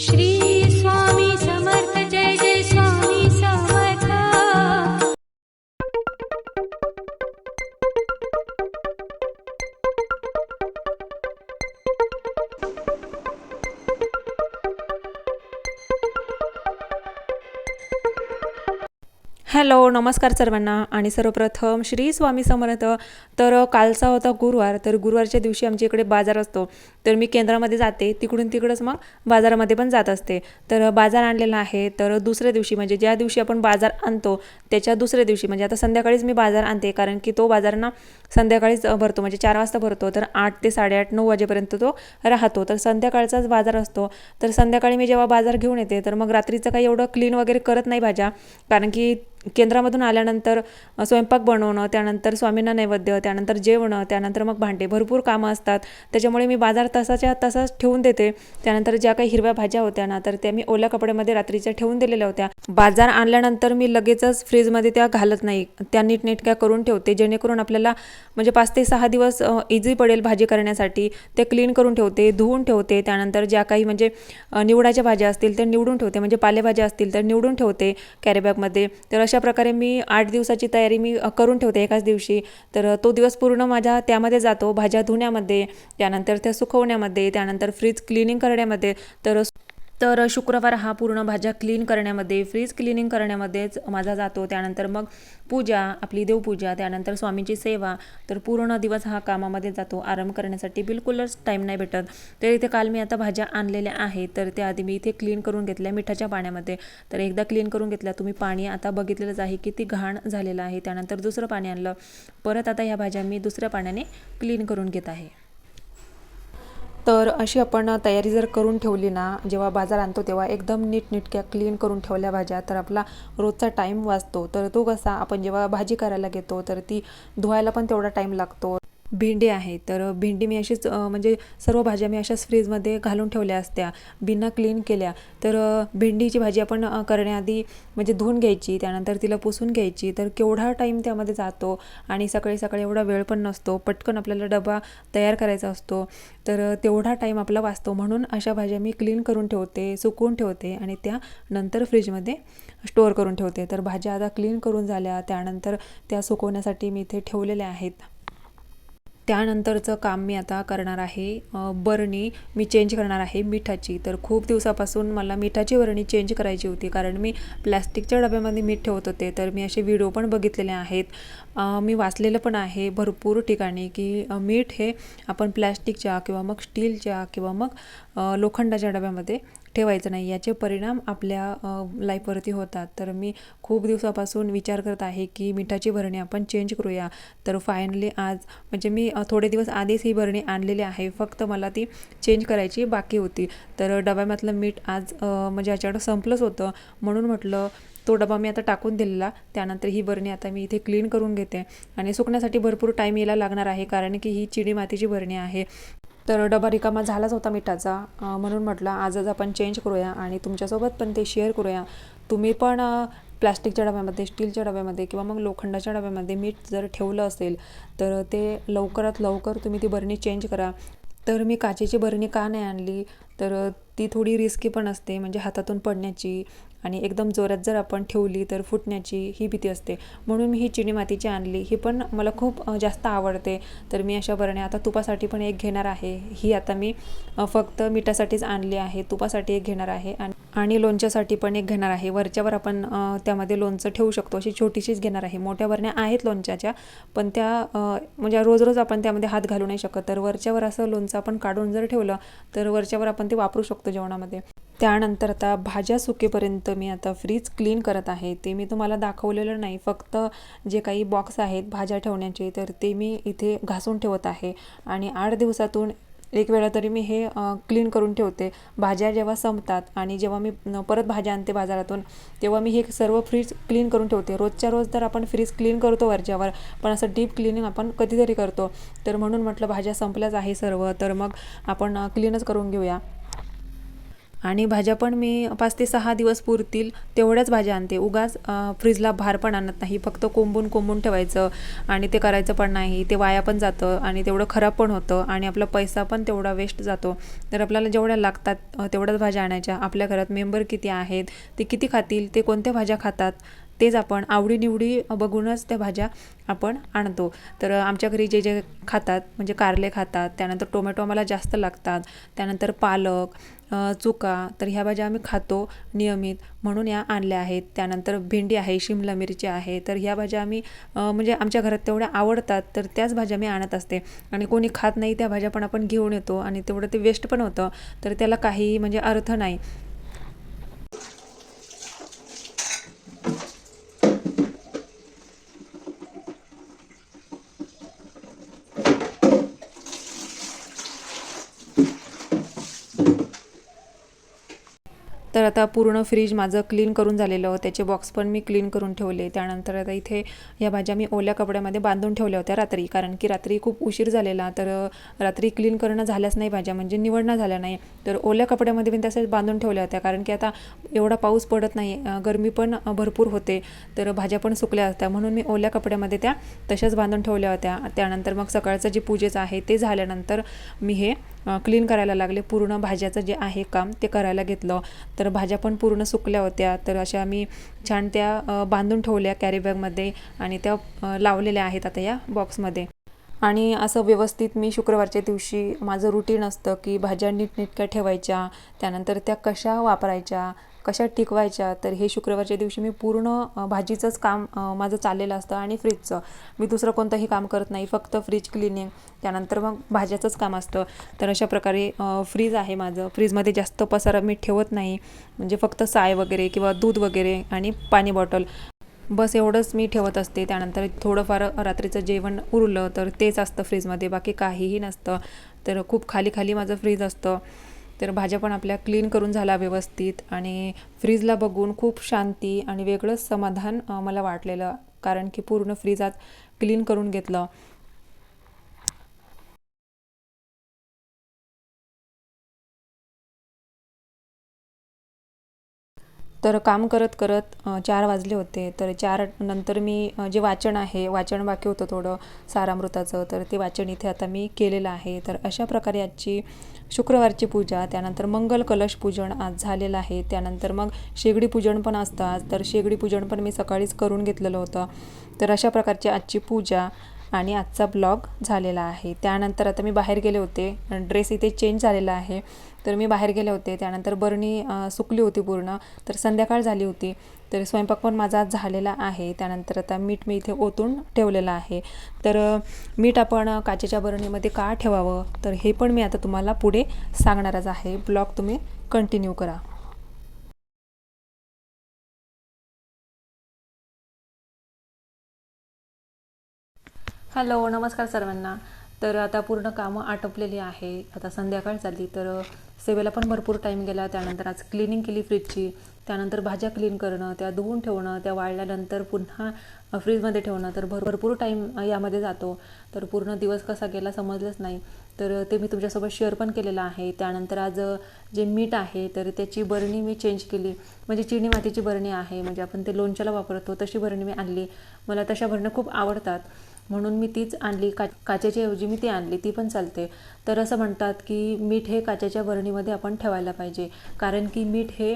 Shri hello नमस्कार सर्वांना आणि सर्वप्रथम श्री स्वामी समर्थ. तर कालचा होता गुरुवार तर गुरुवारच्या दिवशी आमच्या इकडे बाजार असतो. तर मी केंद्रामध्ये जाते तिकडून तिकडंच मग बाजारामध्ये पण जात असते. तर बाजार आणलेला आहे तर दुसऱ्या दिवशी म्हणजे ज्या दिवशी आपण बाजार आणतो त्याच्या दुसऱ्या दिवशी म्हणजे आता संध्याकाळीच मी बाजार आणते कारण की तो बाजार ना संध्याकाळीच भरतो म्हणजे चार वाजता भरतो तर आठ ते साडेआठ नऊ वाजेपर्यंत तो राहतो. तर संध्याकाळचाच बाजार असतो. तर संध्याकाळी मी जेव्हा बाजार घेऊन येते तर मग रात्रीचं काही एवढं क्लीन वगैरे करत नाही भाज्या कारण की केंद्रामधून आल्यानंतर स्वयंपाक बनवणं त्यानंतर स्वामींना नैवेद्य त्यानंतर जेवणं त्यानंतर मग भांडे. भरपूर कामं असतात. त्याच्यामुळे मी बाजार तसाच्या तसाच ठेवून देते. त्यानंतर ज्या काही हिरव्या भाज्या होत्या ना तर त्या मी ओल्या कपड्यामध्ये रात्रीच्या ठेवून दिलेल्या होत्या. बाजार आणल्यानंतर मी लगेचच फ्रीजमध्ये त्या घालत नाही. त्या नीटनेटक्या करून ठेवते. जेणेकरून आपल्याला म्हणजे पाच ते सहा दिवस इझी पडेल भाजी करण्यासाठी. ते क्लीन करून ठेवते धुवून ठेवते. त्यानंतर ज्या काही म्हणजे निवडाच्या भाज्या असतील त्या निवडून ठेवते. म्हणजे पालेभाज्या असतील तर निवडून ठेवते कॅरीबॅगमध्ये तर अशा प्रकारे मी आठ दिवसाची तयारी मी करून ठेवते एकाच दिवशी. तर तो दिवस पूर्ण माझ्या त्यामध्ये जातो. भाज्या धुण्यामध्ये त्यानंतर त्या सुकवण्यामध्ये त्यानंतर फ्रीज क्लिनिंग करण्यामध्ये. तर तर शुक्रवार हा पूर्ण भाज्या क्लीन करण्यामध्ये फ्रीज क्लिनिंग करण्यामध्येच माझा जातो. त्यानंतर मग पूजा आपली देवपूजा त्यानंतर स्वामींची सेवा तर पूर्ण दिवस हा कामामध्ये जातो. आराम करण्यासाठी बिलकुलच टाईम नाही भेटत. तर इथे काल मी आता भाज्या आणलेल्या आहेत तर त्या आधी मी इथे क्लीन करून घेतल्या मिठाच्या पाण्यामध्ये. तर एकदा क्लीन करून घेतल्या तुम्ही पाणी आता बघितलेलंच आहे किती घाण झालेलं आहे. त्यानंतर दुसरं पाणी आणलं. परत आता ह्या भाज्या मी दुसऱ्या पाण्याने क्लीन करून घेत आहे. तर अशी आपण तयारी जर करून ठेवली ना जेव्हा बाजार आणतो तेव्हा एकदम नीटनेटक्या क्लीन करून ठेवल्या भाज्या तर आपला रोजचा टाईम वाचतो. तर तो कसा आपण जेव्हा भाजी करायला घेतो तर ती धुवायला पण तेवढा टाईम लागतो. भेंडी आहे तर भेंडी मी अशीच म्हणजे सर्व भाज्या मी अशाच फ्रीजमध्ये घालून ठेवल्या असत्या बिना क्लीन केल्या. तर भेंडीची भाजी आपण करण्याआधी म्हणजे धुवून घ्यायची त्यानंतर तिला पुसून घ्यायची तर केवढा टाईम त्यामध्ये जातो आणि सकाळी सकाळी एवढा वेळ पण नसतो पटकन आपल्याला डबा तयार करायचा असतो तर तेवढा टाईम आपला वाचतो. म्हणून अशा भाज्या मी क्लीन करून ठेवते सुकवून ठेवते आणि त्या नंतर फ्रीजमध्ये स्टोअर करून ठेवते. तर भाज्या आता क्लीन करून झाल्या त्यानंतर त्या सुकवण्यासाठी मी इथे ठेवलेल्या आहेत. त्यानंतरचं काम मी आता करणार आहे. बरणी मी चेंज करणार आहे मिठाची. तर खूप दिवसापासून मला मिठाची बरणी चेंज करायची होती. कारण मी प्लॅस्टिकच्या डब्यामध्ये मीठ ठेवत होते. तर मी असे व्हिडिओ पण बघितलेले आहेत. मी वाचलेलं पण आहे भरपूर ठिकाणी की मीठ हे आपण प्लॅस्टिकच्या किंवा मग स्टीलच्या किंवा मग लोखंडाच्या डब्यामध्ये ठेवायचं नाही. याचे परिणाम आपल्या लाईफवरती होतात. तर मी खूप दिवसापासून विचार करत आहे की मिठाची भरणी आपण चेंज करूया. तर फायनली आज म्हणजे मी थोडे दिवस आधीच ही भरणी आणलेली आहे. फक्त मला ती चेंज करायची बाकी होती. तर डब्यामधलं मीठ आज म्हणजे याच्याकडं संपलंच होतं. म्हणून म्हटलं तो डबा मी आता टाकून दिलेला. त्यानंतर ही बरणी आता मी इथे क्लीन करून घेते. आणि सुकण्यासाठी भरपूर टाईम यायला लागणार आहे. कारण की ही चिडी मातीची भरणी आहे. तर डबा रिकामा झालाच होता मिठाचा. म्हणून म्हटलं आजच आपण चेंज करूया आणि तुमच्यासोबत पण ते शेअर करूया. तुम्ही पण प्लॅस्टिकच्या डब्यामध्ये स्टीलच्या डब्यामध्ये किंवा मग लोखंडाच्या डब्यामध्ये मीठ जर ठेवलं असेल तर ते लवकरात लवकर तुम्ही ती बरणी चेंज करा. तर मी काचेची बरणी का नाही आणली? तर ती थोडी रिस्की पण असते म्हणजे हातातून पडण्याची आणि एकदम जोरात जर आपण ठेवली तर फुटण्याची ही भीती असते. म्हणून मी ही चिनी मातीची आणली. ही पण मला खूप जास्त आवडते. तर मी अशा बरण्या आता तुपासाठी पण एक घेणार आहे. ही आता मी फक्त मिठासाठीच आणली आहे. तुपासाठी एक घेणार आहे आणि आणि लोणच्यासाठी पण एक घेणार आहे. वरच्यावर आपण त्यामध्ये लोणचं ठेवू शकतो. अशी छोटीशीच घेणार आहे. मोठ्या बरण्या आहेत लोणच्याच्या पण त्या म्हणजे रोज रोज आपण त्यामध्ये हात घालू नाही शकत. तर वरच्यावर असं लोणचं आपण काढून जर ठेवलं तर वरच्यावर आपण ते वापरू शकतो जेवणामध्ये. त्यानंतर आता भाज्या सुकेपर्यंत मी आता फ्रीज क्लीन करत आहे. ते मी तुम्हाला दाखवलेलं नाही. फक्त जे काही बॉक्स आहेत भाज्या ठेवण्याचे तर ते मी इथे घासून ठेवत आहे. आणि आठ दिवसातून एक वेळा तरी मी हे क्लीन करून ठेवते. भाज्या जेव्हा संपतात आणि जेव्हा मी परत भाज्या आणते बाजारातून तेव्हा मी हे सर्व फ्रीज क्लीन करून ठेवते. रोजच्या रोज तर आपण फ्रीज क्लीन करतो वरच्यावर पण असं डीप क्लिनिंग आपण कधीतरी करतो. तर म्हणून म्हटलं भाज्या संपल्याच आहे सर्व तर मग आपण क्लीनच करून घेऊया. आणि भाज्या पण मी पाच ते सहा दिवस पुरतील तेवढ्याच भाज्या आणते. उगाच फ्रीजला भार पण आणत नाही. फक्त कोंबून कोंबून ठेवायचं आणि ते करायचं पण नाही. ते वाया पण जातं आणि तेवढं खराब पण होतं आणि आपला पैसा पण तेवढा वेस्ट जातो. तर आपल्याला जेवढ्या लागतात तेवढ्याच भाज्या आणायच्या. आपल्या घरात मेंबर किती आहेत ते किती खातील ते कोणत्या भाज्या खातात तेच आपण आवडीनिवडी बघूनच त्या भाज्या आपण आणतो. तर आमच्या घरी जे जे खातात म्हणजे कारले खातात त्यानंतर टोमॅटो आम्हाला जास्त लागतात त्यानंतर पालक चुका तर ह्या भाज्या आम्ही खातो नियमित. म्हणून या आणल्या आहेत. त्यानंतर भेंडी आहे शिमला मिरची आहे. तर ह्या भाज्या आम्ही म्हणजे आमच्या घरात तेवढ्या आवडतात तर त्याच भाज्या मी आणत असते. आणि कोणी खात नाही त्या भाज्या पण आपण घेऊन येतो आणि तेवढं ते वेस्ट पण होतं. तर त्याला काही म्हणजे अर्थ नाही. तर आता पूर्ण फ्रीज माझं क्लीन करून झालेलं त्याचे बॉक्स पण मी क्लीन करून ठेवले. त्यानंतर आता इथे या भाज्या मी ओल्या कपड्यामध्ये बांधून ठेवल्या होत्या रात्री. कारण की रात्री खूप उशीर झालेला. तर रात्री क्लीन करणं झाल्याच नाही भाज्या. म्हणजे निवडणं झाल्या नाही. तर ओल्या कपड्यामध्ये मी तसंच बांधून ठेवल्या होत्या. कारण की आता एवढा पाऊस पडत नाही. गरमी पण भरपूर होते. तर भाज्या पण सुकल्या होत्या. म्हणून मी ओल्या कपड्यामध्ये त्या तशाच बांधून ठेवल्या होत्या. त्यानंतर मग सकाळचं जे पूजेचं आहे ते झाल्यानंतर मी हे क्लीन करायला लागले. पूर्ण भाज्याचं जे आहे काम ते करायला घेतलं. तर भाज्या पण पूर्ण सुकल्या होत्या. तर अशा मी छान त्या बांधून ठेवल्या कॅरीबॅगमध्ये आणि त्या लावलेल्या आहेत आता या बॉक्समध्ये आणि असं व्यवस्थित मी शुक्रवारच्या दिवशी माझं रुटीन असतं की भाज्या नीटनेटक्या ठेवायच्या त्यानंतर त्या कशा वापरायच्या कशा टिकवायच्या? तर हे शुक्रवारच्या दिवशी मी पूर्ण भाजीचंच काम माझं चाललेलं असतं आणि फ्रीजचं. मी दुसरं कोणतंही काम करत नाही. फक्त फ्रीज क्लिनिंग त्यानंतर मग भाज्याचंच काम असतं. तर अशा प्रकारे फ्रीज आहे माझं. फ्रीजमध्ये जास्त पसारा मी ठेवत नाही. म्हणजे फक्त साय वगैरे किंवा दूध वगैरे आणि पाणी बॉटल. बस एवढंच मी ठेवत असते. त्यानंतर थोडंफार रात्रीचं जेवण उरलं तर तेच असतं फ्रीजमध्ये. बाकी काहीही नसतं. तर खूप खाली खाली माझं फ्रीज असतं. तर भाज्या पण आपल्या क्लीन करून झाला व्यवस्थित आणि फ्रीजला बघून खूप शांती आणि वेगळंच समाधान मला वाटलेलं. कारण की पूर्ण फ्रीज क्लीन करून घेतलं. तर काम करत करत चार वाजले होते. तर चार नंतर मी जे वाचन आहे वाचन बाकी होतं थोडं सारामृताचं तर ते वाचन इथे आता मी केलेलं आहे. तर अशा प्रकारे आजची शुक्रवारची पूजा त्यानंतर मंगल कलश पूजन आज झालेलं आहे. त्यानंतर मग शेगडी पूजन पण असतं आज. तर शेगडी पूजन पण मी सकाळीच करून घेतलेलं होतं. तर अशा प्रकारची आजची पूजा आणि आजचा ब्लॉग झालेला आहे. त्यानंतर आता मी बाहेर गेले होते. ड्रेस इथे चेंज झालेला आहे. तर मी बाहेर गेले होते. त्यानंतर बरणी सुकली होती पूर्ण. तर संध्याकाळ झाली होती. तर स्वयंपाक पण माझा आज झालेला आहे. त्यानंतर आता मीठ मी इथे ओतून ठेवलेलं आहे. तर मीठ आपण काचेच्या बरणीमध्ये का ठेवावं? तर हे पण मी आता तुम्हाला पुढे सांगणारच आहे. ब्लॉग तुम्ही कंटिन्यू करा. हॅलो नमस्कार सर्वांना. तर आता पूर्ण कामं आटोपलेली आहे. आता संध्याकाळ झाली तर सेवेला पण भरपूर टाईम गेला. त्यानंतर आज क्लिनिंग केली फ्रीजची त्यानंतर भाज्या क्लीन करणं त्या धुवून ठेवणं त्या वाळल्यानंतर पुन्हा फ्रीजमध्ये ठेवणं. तर भर भरपूर टाईम यामध्ये जातो. तर पूर्ण दिवस कसा गेला समजलंच नाही. तर ते मी तुमच्यासोबत शेअर पण केलेलं आहे. त्यानंतर आज जे मीठ आहे तर त्याची बरणी मी चेंज केली. म्हणजे चिनी मातीची बरणी आहे. म्हणजे आपण ते लोणच्याला वापरतो तशी बरणी मी आणली. मला तशा भरण्या खूप आवडतात. म्हणून मी तीच आणली. का काचेच्या ऐवजी मी ती आणली. ती पण चालते. तर असं म्हणतात की मीठ हे काचेच्या बरणीमध्ये आपण ठेवायला पाहिजे. कारण की मीठ हे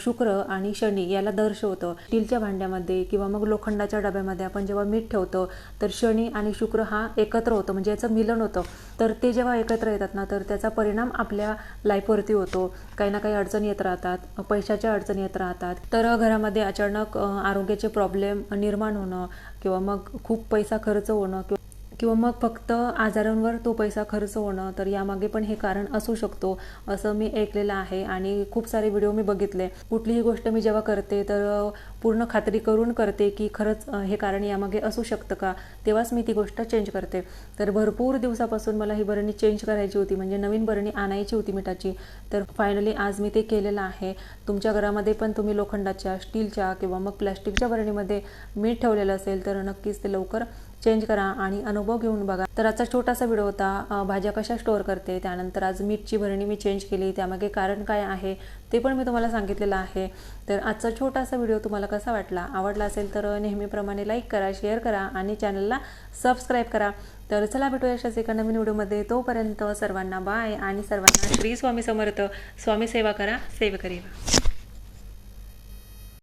शुक्र आणि शनी याला दर्शवतं स्टीलच्या भांड्यामध्ये किंवा मग लोखंडाच्या डब्यामध्ये आपण जेव्हा मीठ ठेवतो तर शनी आणि शुक्र हा एकत्र होतो म्हणजे याचं मिलन होतं. तर ते जेव्हा एकत्र येतात ना तर त्याचा परिणाम आपल्या लाईफवरती होतो. काही ना काही अडचणी येत राहतात पैशाच्या अडचणी येत राहतात. तर घरामध्ये अचानक आरोग्याचे प्रॉब्लेम निर्माण होणं किंवा मग खूप पैसा खर्च होणं किंवा किंवा मग फक्त आजारांवर तो पैसा खर्च होणं तर यामागे पण हे कारण असू शकतो असं मी ऐकलेलं आहे आणि खूप सारे व्हिडिओ मी बघितले. कुठलीही गोष्ट मी जेव्हा करते तर पूर्ण खात्री करून करते की खरंच हे कारण यामागे असू शकतं का तेव्हाच मी ती गोष्ट चेंज करते. तर भरपूर दिवसापासून मला ही बरणी चेंज करायची होती म्हणजे नवीन बरणी आणायची होती मिठाची. तर फायनली आज मी ते केलेलं आहे. तुमच्या घरामध्ये पण तुम्ही लोखंडाच्या स्टीलच्या किंवा मग प्लॅस्टिकच्या बरणीमध्ये मीठ ठेवलेलं असेल तर नक्कीच ते लवकर चेंज करा आणि अनुभव घेऊन बघा. तर आजचा छोटासा व्हिडिओ होता भाज्या कशा स्टोअर करते त्यानंतर आज मीठची भरणी मी चेंज केली त्यामागे कारण काय आहे ते पण मी तुम्हाला सांगितलेलं आहे. तर आजचा छोटासा व्हिडिओ तुम्हाला कसा वाटला आवडला असेल तर नेहमीप्रमाणे लाईक करा शेअर करा आणि चॅनलला सबस्क्राईब करा. तर चला भेटूया अशाच एका नवीन व्हिडिओमध्ये. तोपर्यंत सर्वांना बाय आणि सर्वांना श्री स्वामी समर्थ. स्वामी सेवा करा सेवेकरी